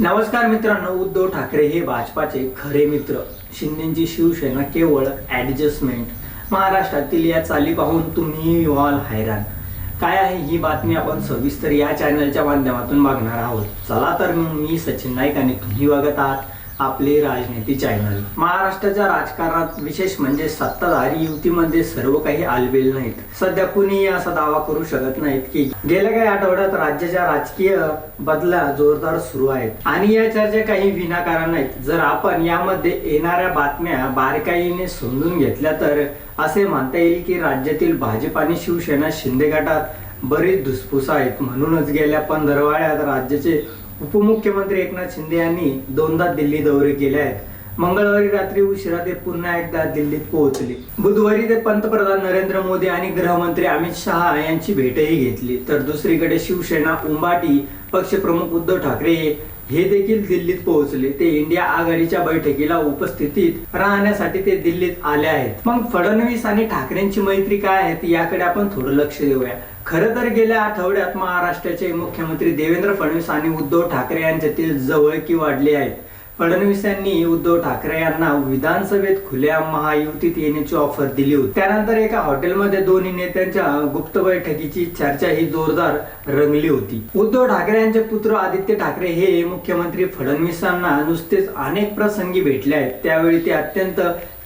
नमस्कार मित्रांनो उद्धव ठाकरे हे भाजपाचे खरे मित्र. शिंदेची शिवसेना केवळ ॲडजस्टमेंट महाराष्ट्रातील या चाली पाहून तुम्ही व्हाल हैराण. काय आहे ही बातमी आपण सविस्तर या चॅनलच्या माध्यमातून बघणार आहोत. चला तर मग मी सचिन नाईक आणि तुम्ही बघत आहात आपले राजनीती चॅनल महाराष्ट्राच्या राजकारणात विशेष म्हणजे सत्ताधारी युतीमध्ये सर्व काही आलबेल नाहीत. सध्या कुणीही असा दावा करू शकत नाहीत की गेल्या काही आठवड्यात राज्याच्या राजकीय बदला जोरदार सुरू आहेत. आणि या चर्चा काही विनाकारण नाहीत. जर आपण यामध्ये येणाऱ्या बातम्या बारकाईने समजून घेतल्या तर असे म्हणता येईल की राज्यातील भाजप आणि शिवसेना शिंदे गटात बरीच धुसफुस आहेत. म्हणूनच गेल्या पंधरवाड्यात राज्याचे उपमुख्यमंत्री एकनाथ शिंदे यांनी दोनदा दिल्ली दौरे केले आहेत. मंगळवारी रात्री उशिरा ते पुन्हा एकदा दिल्लीत पोहोचले. बुधवारी ते पंतप्रधान नरेंद्र मोदी आणि गृहमंत्री अमित शहा यांची भेटही घेतली. तर दुसरीकडे शिवसेना उंबाटी पक्षप्रमुख उद्धव ठाकरे हे देखील दिल्लीत पोहोचले. ते इंडिया आघाडीच्या बैठकीला उपस्थितीत राहण्यासाठी ते दिल्लीत आले आहेत. मग फडणवीस आणि ठाकरेंची मैत्री काय आहे? याकडे आपण थोडं लक्ष देऊया. खरं तर गेल्या आठवड्यात महाराष्ट्राचे मुख्यमंत्री देवेंद्र फडणवीस आणि उद्धव ठाकरे यांच्यातील जवळकी वाढली आहे. फडणवीस यांनी उद्धव ठाकरे यांना विधानसभेत खुल्या महायुतीत येण्याची ऑफर दिली होती. त्यानंतर एका हॉटेलमध्ये दोन्ही नेत्यांच्या गुप्त बैठकीची चर्चा ही जोरदार रंगली होती. उद्धव ठाकरे यांचे पुत्र आदित्य ठाकरे हे मुख्यमंत्री फडणवीसांना नुसतेच अनेक प्रसंगी भेटले आहेत. त्यावेळी ते अत्यंत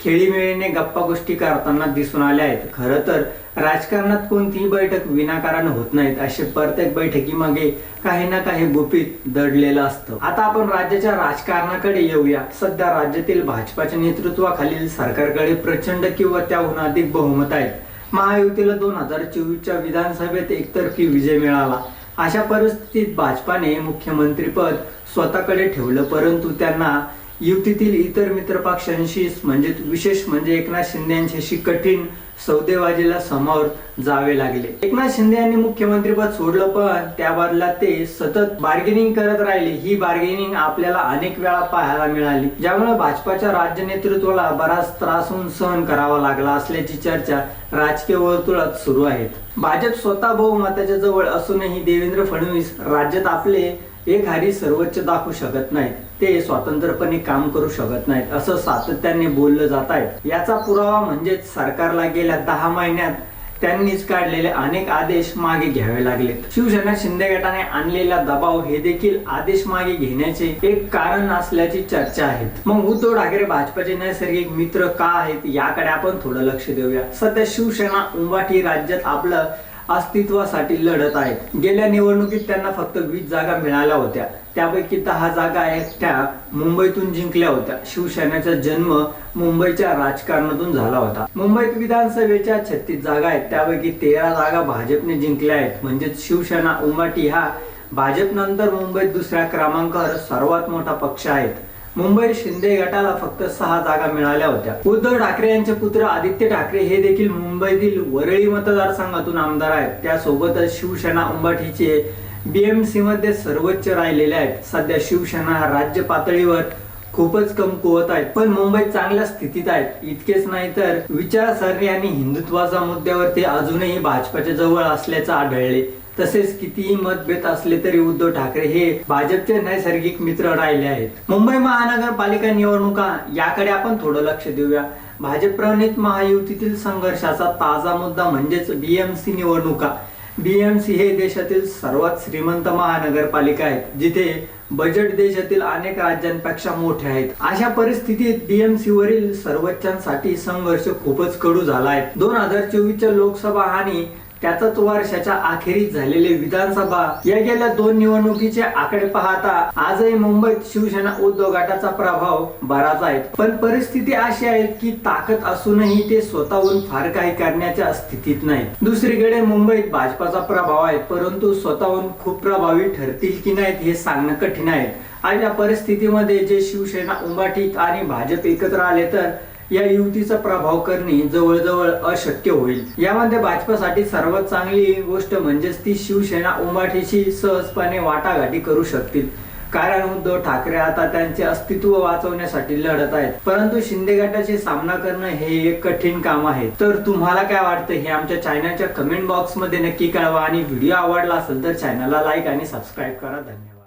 खेळीमेळीने गप्पा गोष्टी करताना दिसून आले आहेत. खरं तर राजकारणात कोणतीही बैठक विनाकारण होत नाहीत असे प्रत्येक बैठकीमागे काही ना काही गुपित दडलेलं असतं. आता आपण राज्याच्या राजकारणाकडे येऊया. सध्या राज्यातील भाजपाच्या नेतृत्वाखालील सरकारकडे प्रचंड किंवा त्याहून अधिक बहुमत आहेत. महायुतीला दोन हजार चोवीसच्या विधानसभेत एकतर्फी विजय मिळाला. अशा परिस्थितीत भाजपाने मुख्यमंत्रीपद स्वतःकडे ठेवलं परंतु त्यांना युतीतील इतर मित्र पक्षांशी म्हणजे विशेष म्हणजे एकनाथ शिंदे यांच्याशी कठीण सौदेबाजीला समोर जावे लागले. एकनाथ शिंदे यांनी मुख्यमंत्रीपद सोडलं पण त्या बदला ते सतत बार्गेनिंग करत राहिले. ही बार्गेनिंग आपल्याला अनेक वेळा पाहायला मिळाली. ज्यामुळे भाजपाच्या राज्य नेतृत्वाला बराच त्रास होऊन सहन करावा लागला असल्याची चर्चा राजकीय वर्तुळात सुरू आहेत भाजप स्वतः बहुमताच्या जवळ असूनही देवेंद्र फडणवीस राज्यात आपले एक हारी सर्वोच्च दाखवू शकत नाहीत. ते स्वतंत्रपणे काम करू शकत नाहीत असं सातत्याने बोललं जात आहे. याचा पुरावा म्हणजेच सरकारला गेल्या दहा महिन्यात त्यांनीच काढलेले अनेक आदेश मागे घ्यावे लागले. शिवसेना शिंदे गटाने आणलेला दबाव हे देखील आदेश मागे घेण्याचे एक कारण असल्याची चर्चा आहे. मग उद्धव ठाकरे भाजपाचे नैसर्गिक मित्र का आहेत याकडे आपण थोडं लक्ष देऊया. सध्या शिवसेना उंबाठी राज्यात आपलं अस्तित्वासाठी लढत आहेत गेल्या निवडणुकीत त्यांना फक्त वीस जागा मिळाल्या होत्या. त्यापैकी दहा जागा एकट्या मुंबईतून जिंकल्या होत्या. शिवसेनेचा जन्म मुंबईच्या राजकारणातून झाला होता. मुंबईत विधानसभेच्या छत्तीस जागा आहेत त्यापैकी तेरा जागा भाजपने जिंकल्या आहेत. म्हणजेच शिवसेना उमाटी हा भाजपनंतर मुंबईत दुसऱ्या क्रमांकावर सर्वात मोठा पक्ष आहेत. मुंबई शिंदे गटाला फक्त सहा जागा मिळाल्या होत्या. उद्धव ठाकरे यांचे पुत्र आदित्य ठाकरे हे देखील मुंबईतील वरळी मतदारसंघातून आमदार आहेत. त्यासोबतच शिवसेना अंबाठीचे बीएमसी मध्ये सर्वोच्च राहिलेले आहेत. सध्या शिवसेना राज्य पातळीवर खूपच कमकुवत आहेत. पण मुंबईत चांगल्या स्थितीत आहेत इतकेच नाही तर विचारसरणी आणि हिंदुत्वाच्या मुद्द्यावर ते अजूनही भाजपाच्या जवळ असल्याचं आढळले. तसेच कितीही मतभेद असले तरी उद्धव ठाकरे हे भाजपचे नैसर्गिक मित्र राहिले आहेत. मुंबई महानगरपालिका निवडणुका याकडे आपण थोडं लक्ष देऊया. भाजप प्रणित महायुतीतील संघर्षाचा ताजा मुद्दा म्हणजेच बीएमसी निवडणुका. बीएमसी हे देशातील सर्वात श्रीमंत महानगरपालिका आहेत जिथे बजेट देशातील अनेक राज्यांपेक्षा मोठे आहेत. अशा परिस्थितीत बीएमसी वरील सर्वोच्चांसाठी संघर्ष खूपच कडू झाला आहे. दोन हजार चोवीसच्या लोकसभा आणि त्याचाच वर्षाच्या अखेरीस झालेले विधानसभा या गेल्या दोन निवडणुकीचे आकडे पाहता आजही मुंबईत शिवसेना उद्धव गटाचा प्रभाव बराच आहे. पण परिस्थिती अशी आहे की ताकद असूनही ते स्वतःहून फार काही करण्याच्या स्थितीत नाही. दुसरीकडे मुंबईत भाजपाचा प्रभाव आहे परंतु स्वतःहून खूप प्रभावी ठरतील की नाहीत हे सांगणं कठीण आहे. अशा परिस्थितीमध्ये जे शिवसेना उंबाठीत आणि भाजप एकत्र आले तर या युतीचा प्रभाव करणे जवळजवळ अशक्य होईल. यामध्ये भाजपासाठी सर्वात चांगली गोष्ट म्हणजेच ती शिवसेना उंबाठीशी सहजपणे वाटाघाटी करू शकतील. कारण उद्धव ठाकरे आता त्यांचे अस्तित्व वाचवण्यासाठी लढत आहेत. परंतु शिंदे गटाशी सामना करणं हे एक कठीण काम आहे. तर तुम्हाला काय वाटतं हे आमच्या चॅनलच्या कमेंट बॉक्समध्ये नक्की कळवा आणि व्हिडिओ आवडला असेल तर चॅनलला लाईक आणि सबस्क्राईब करा. धन्यवाद.